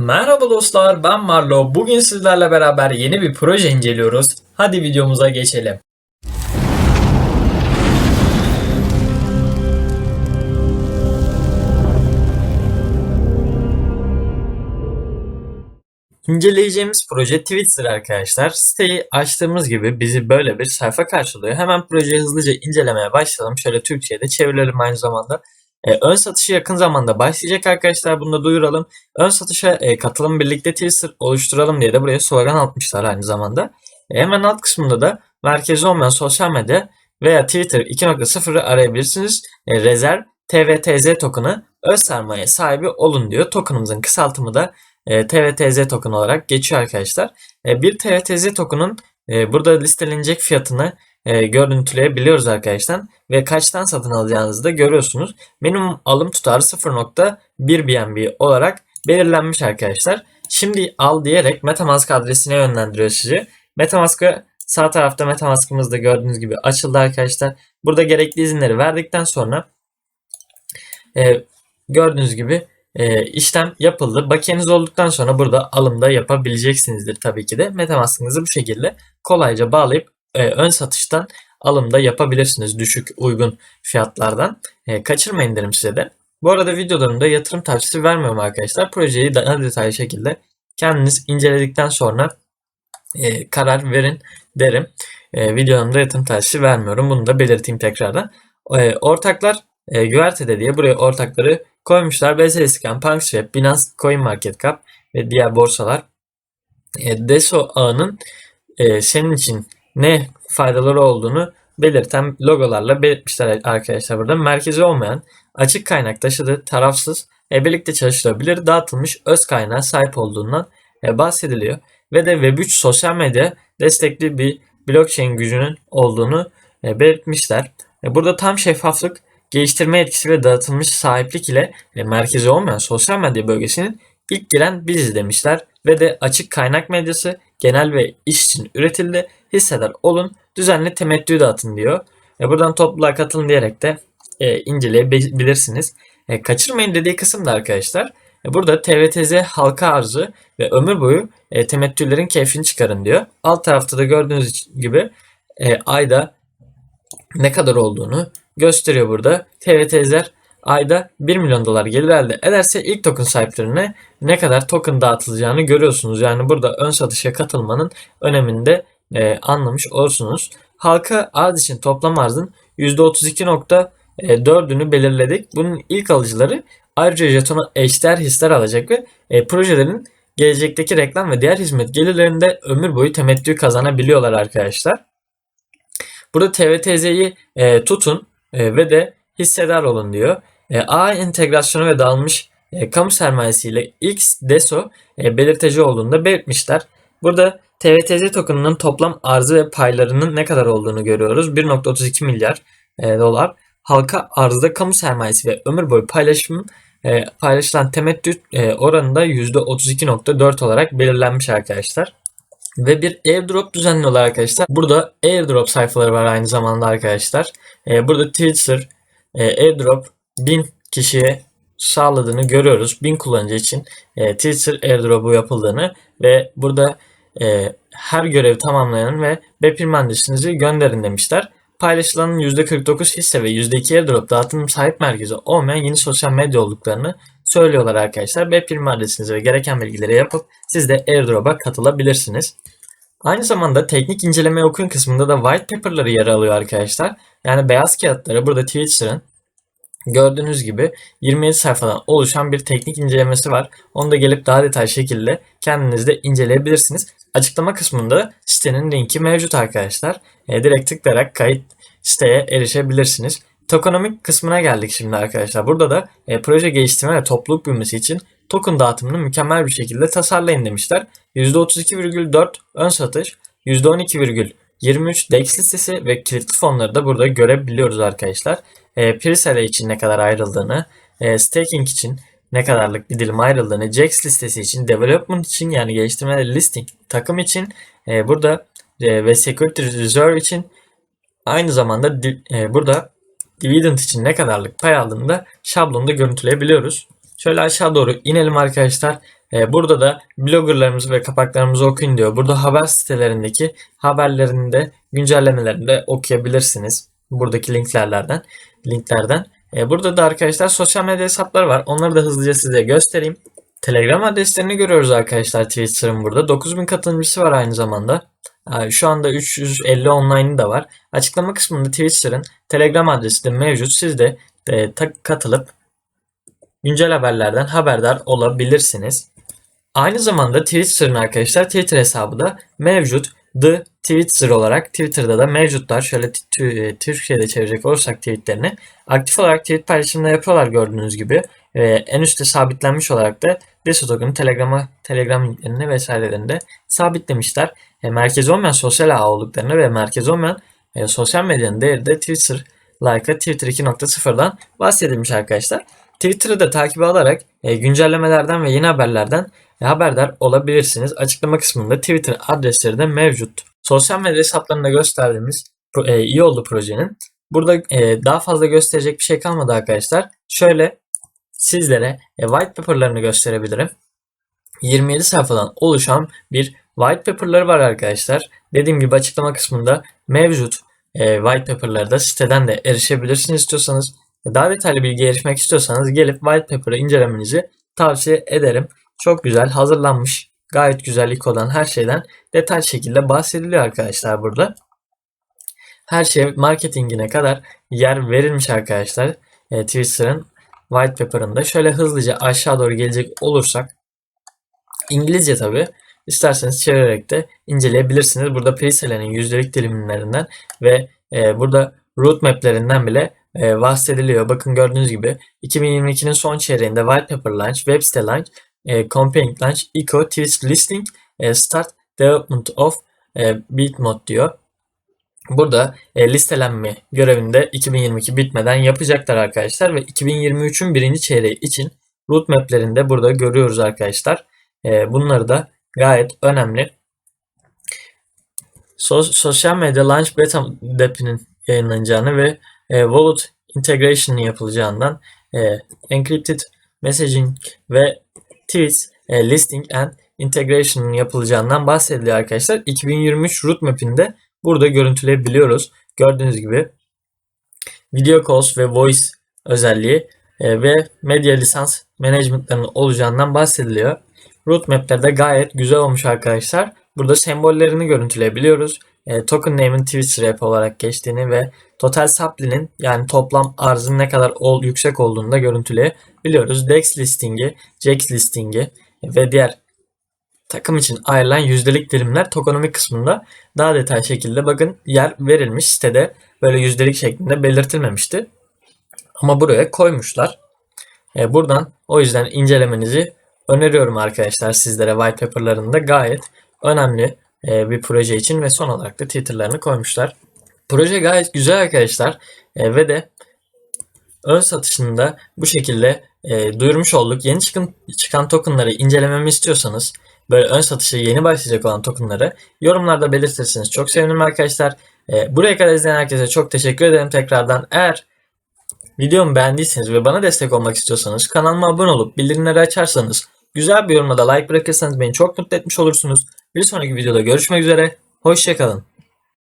Merhaba dostlar ben Marlo. Bugün sizlerle beraber yeni bir proje inceliyoruz. Hadi videomuza geçelim. İnceleyeceğimiz proje Twitter arkadaşlar. Siteyi açtığımız gibi bizi böyle bir sayfa karşılıyor. Hemen projeyi hızlıca incelemeye başlayalım. Şöyle Türkçe'ye de çevirelim aynı zamanda. Ee, ön satışı yakın zamanda başlayacak arkadaşlar. Bunu da duyuralım. Ön satışa e, katılım birlikte Twitter oluşturalım diye de buraya slogan atmışlar aynı zamanda. E, hemen alt kısmında da merkezi olmayan sosyal medya veya Twitter 2.0'ı arayabilirsiniz. E, rezerv TVTZ token'ı öz sermaye sahibi olun diyor. Token'ımızın kısaltımı da e, TVTZ token olarak geçiyor arkadaşlar. E, bir TVTZ token'ın e, burada listelenecek fiyatını e, görüntüleyebiliyoruz arkadaşlar. Ve kaçtan satın alacağınızı da görüyorsunuz. Minimum alım tutarı 0.1 BNB olarak belirlenmiş arkadaşlar. Şimdi al diyerek Metamask adresine yönlendiriyor sizi. Metamask'ı sağ tarafta Metamask'ımız da gördüğünüz gibi açıldı arkadaşlar. Burada gerekli izinleri verdikten sonra e, gördüğünüz gibi e, işlem yapıldı. Bakiyeniz olduktan sonra burada alımda yapabileceksinizdir tabii ki de. Metamask'ınızı bu şekilde kolayca bağlayıp e, ön satıştan alımda yapabilirsiniz düşük uygun fiyatlardan. E, kaçırmayın derim size de. Bu arada videolarımda yatırım tavsiyesi vermiyorum arkadaşlar. Projeyi daha detaylı şekilde kendiniz inceledikten sonra e, karar verin derim. E, videolarımda yatırım tavsiyesi vermiyorum. Bunu da belirteyim tekrardan. E, ortaklar e, güvertede diye buraya ortakları koymuşlar. BSSCAN, PancakeSwap, Binance CoinMarketCap ve diğer borsalar. E, DESO ağının e, senin için ne faydaları olduğunu belirten logolarla belirtmişler arkadaşlar burada. Merkezi olmayan, açık kaynak taşıdığı, tarafsız, e, birlikte çalışılabilir, dağıtılmış öz kaynağa sahip olduğundan e, bahsediliyor. Ve de Web3 sosyal medya destekli bir blockchain gücünün olduğunu e, belirtmişler. E, burada tam şeffaflık, geliştirme etkisi ve dağıtılmış sahiplik ile e, merkezi olmayan sosyal medya bölgesinin ilk giren biziz demişler. Ve de açık kaynak medyası genel ve iş için üretildi. Hissedar olun, düzenli temettü dağıtın diyor. E, buradan topluluğa katılın diyerek de e, inceleyebilirsiniz. E, kaçırmayın dediği kısım da arkadaşlar. E, burada TVTZ halka arzı ve ömür boyu e, temettülerin keyfini çıkarın diyor. Alt tarafta da gördüğünüz gibi e, ayda ne kadar olduğunu gösteriyor burada. TVTZ'ler ayda 1 milyon dolar gelir elde ederse ilk token sahiplerine ne kadar token dağıtılacağını görüyorsunuz. Yani burada ön satışa katılmanın öneminde e, anlamış olursunuz. Halka arz için toplam arzın %32.4'ünü belirledik. Bunun ilk alıcıları ayrıca jetona eşdeğer hisler alacak ve e, projelerin gelecekteki reklam ve diğer hizmet gelirlerinde ömür boyu temettü kazanabiliyorlar arkadaşlar. Burada TVTZ'yi e, tutun e, ve de hissedar olun diyor. E, ağ entegrasyonu ve dağılmış e, kamu sermayesiyle X DESO e, belirteci olduğunu da belirtmişler. Burada TVTZ token'ının toplam arzı ve paylarının ne kadar olduğunu görüyoruz. 1.32 milyar e, dolar. Halka arzda kamu sermayesi ve ömür boyu paylaşım e, paylaşılan temettü e, oranında %32.4 olarak belirlenmiş arkadaşlar. Ve bir airdrop düzenliyorlar arkadaşlar. Burada airdrop sayfaları var aynı zamanda arkadaşlar. E, burada Twitter e, airdrop 1000 kişiye sağladığını görüyoruz. 1000 kullanıcı için e, Twitter airdrop'u yapıldığını ve burada e, her görevi tamamlayan ve BPIM adresinizi gönderin demişler. Paylaşılanın %49 hisse ve %2 airdrop dağıtım sahip merkezi olmayan yeni sosyal medya olduklarını söylüyorlar arkadaşlar. BPIM adresinizi ve gereken bilgileri yapıp siz de airdrop'a katılabilirsiniz. Aynı zamanda teknik inceleme okuyun kısmında da white paper'ları yer alıyor arkadaşlar. Yani beyaz kağıtları burada Twitter'ın gördüğünüz gibi 27 sayfadan oluşan bir teknik incelemesi var. Onu da gelip daha detaylı şekilde kendiniz de inceleyebilirsiniz. Açıklama kısmında sitenin linki mevcut arkadaşlar. E, direkt tıklayarak kayıt siteye erişebilirsiniz. Tokenomik kısmına geldik şimdi arkadaşlar. Burada da e, proje geliştirme ve topluluk büyümesi için token dağıtımını mükemmel bir şekilde tasarlayın demişler. %32,4 ön satış, %12,23 DEX listesi ve kilitli fonları da burada görebiliyoruz arkadaşlar. E, Prisale için ne kadar ayrıldığını, e, staking için ne kadarlık bir dilim ayrıldığını, JAX listesi için, development için yani geliştirme listing takım için e, burada e, ve security reserve için aynı zamanda di, e, burada dividend için ne kadarlık pay aldığını da şablonda görüntüleyebiliyoruz. Şöyle aşağı doğru inelim arkadaşlar. E, burada da bloggerlarımızı ve kapaklarımızı okuyun diyor. Burada haber sitelerindeki haberlerini de güncellemelerini de okuyabilirsiniz. Buradaki linklerden. Linklerden. E, burada da arkadaşlar sosyal medya hesapları var. Onları da hızlıca size göstereyim. Telegram adreslerini görüyoruz arkadaşlar Twitter'ın burada. 9000 katılımcısı var aynı zamanda. Ee, Şu anda 350 online'ı da var. Açıklama kısmında Twitter'ın Telegram adresi de mevcut. Siz de e, katılıp güncel haberlerden haberdar olabilirsiniz. Aynı zamanda Twitter'ın arkadaşlar Twitter hesabı da mevcut. The Twitter olarak Twitter'da da mevcutlar. Şöyle e, Türkçe'de çevirecek olursak tweetlerini. Aktif olarak tweet paylaşımları yapıyorlar gördüğünüz gibi. Ve en üstte sabitlenmiş olarak da Desktop'un Telegram'a, Telegram linklerini vesairelerini de sabitlemişler. E, merkezi olmayan sosyal ağ olduklarını ve merkezi olmayan e, sosyal medyanın değeri de Twitter like'a Twitter 2.0'dan bahsedilmiş arkadaşlar. Twitter'ı da takibe alarak e, güncellemelerden ve yeni haberlerden e, haberdar olabilirsiniz. Açıklama kısmında Twitter adresleri de mevcut. Sosyal medya hesaplarında gösterdiğimiz e, iyi oldu projenin. Burada e, daha fazla gösterecek bir şey kalmadı arkadaşlar. Şöyle sizlere e, white paper'larını gösterebilirim. 27 sayfadan oluşan bir white paper'ları var arkadaşlar. Dediğim gibi açıklama kısmında mevcut e, white paper'ları da siteden de erişebilirsiniz istiyorsanız. Daha detaylı bilgi erişmek istiyorsanız gelip white paper'ı incelemenizi tavsiye ederim. Çok güzel hazırlanmış. Gayet güzel ikodan her şeyden detaylı şekilde bahsediliyor arkadaşlar burada. Her şey marketingine kadar yer verilmiş arkadaşlar. E, Twitter'ın white paper'ında. Şöyle hızlıca aşağı doğru gelecek olursak İngilizce tabi. İsterseniz çevirerek de inceleyebilirsiniz. Burada preselerin yüzdelik dilimlerinden ve e, burada roadmaplerinden bile e, bahsediliyor. Bakın gördüğünüz gibi 2022'nin son çeyreğinde White Paper Launch, Web site Launch, e, Campaign Launch, Eco, Twist Listing, e, Start Development of e, Bitmod diyor. Burada e, listelenme görevini de 2022 bitmeden yapacaklar arkadaşlar ve 2023'ün birinci çeyreği için roadmaplerini de burada görüyoruz arkadaşlar. E, bunları da gayet önemli. Sos- sosyal medya Launch Beta Dep'inin yayınlanacağını ve e, Wallet Integration'ın yapılacağından e, Encrypted Messaging ve Tweets e, Listing and Integration'ın yapılacağından bahsediliyor arkadaşlar. 2023 roadmap'inde burada görüntüleyebiliyoruz. Gördüğünüz gibi Video Calls ve Voice özelliği e, ve medya lisans management'larının olacağından bahsediliyor. Roadmap'ler de gayet güzel olmuş arkadaşlar. Burada sembollerini görüntüleyebiliyoruz. E, token name'in Twitter app olarak geçtiğini ve total supply'nin yani toplam arzın ne kadar ol, yüksek olduğunu da görüntüleyebiliyoruz. DEX listingi, JAX listingi ve diğer takım için ayrılan yüzdelik dilimler tokenomic kısmında daha detaylı şekilde bakın yer verilmiş sitede böyle yüzdelik şeklinde belirtilmemişti. Ama buraya koymuşlar. E, buradan o yüzden incelemenizi öneriyorum arkadaşlar sizlere white paper'larında gayet önemli e, bir proje için ve son olarak da Twitter'larını koymuşlar. Proje gayet güzel arkadaşlar E, ve de ön satışını da bu şekilde e, duyurmuş olduk. Yeni çıkın, çıkan tokenları incelememi istiyorsanız böyle ön satışı yeni başlayacak olan tokenları yorumlarda belirtirseniz çok sevinirim arkadaşlar. E, buraya kadar izleyen herkese çok teşekkür ederim tekrardan. Eğer videomu beğendiyseniz ve bana destek olmak istiyorsanız kanalıma abone olup bildirimleri açarsanız güzel bir yorumla da like bırakırsanız beni çok mutlu etmiş olursunuz. Bir sonraki videoda görüşmek üzere. Hoşçakalın.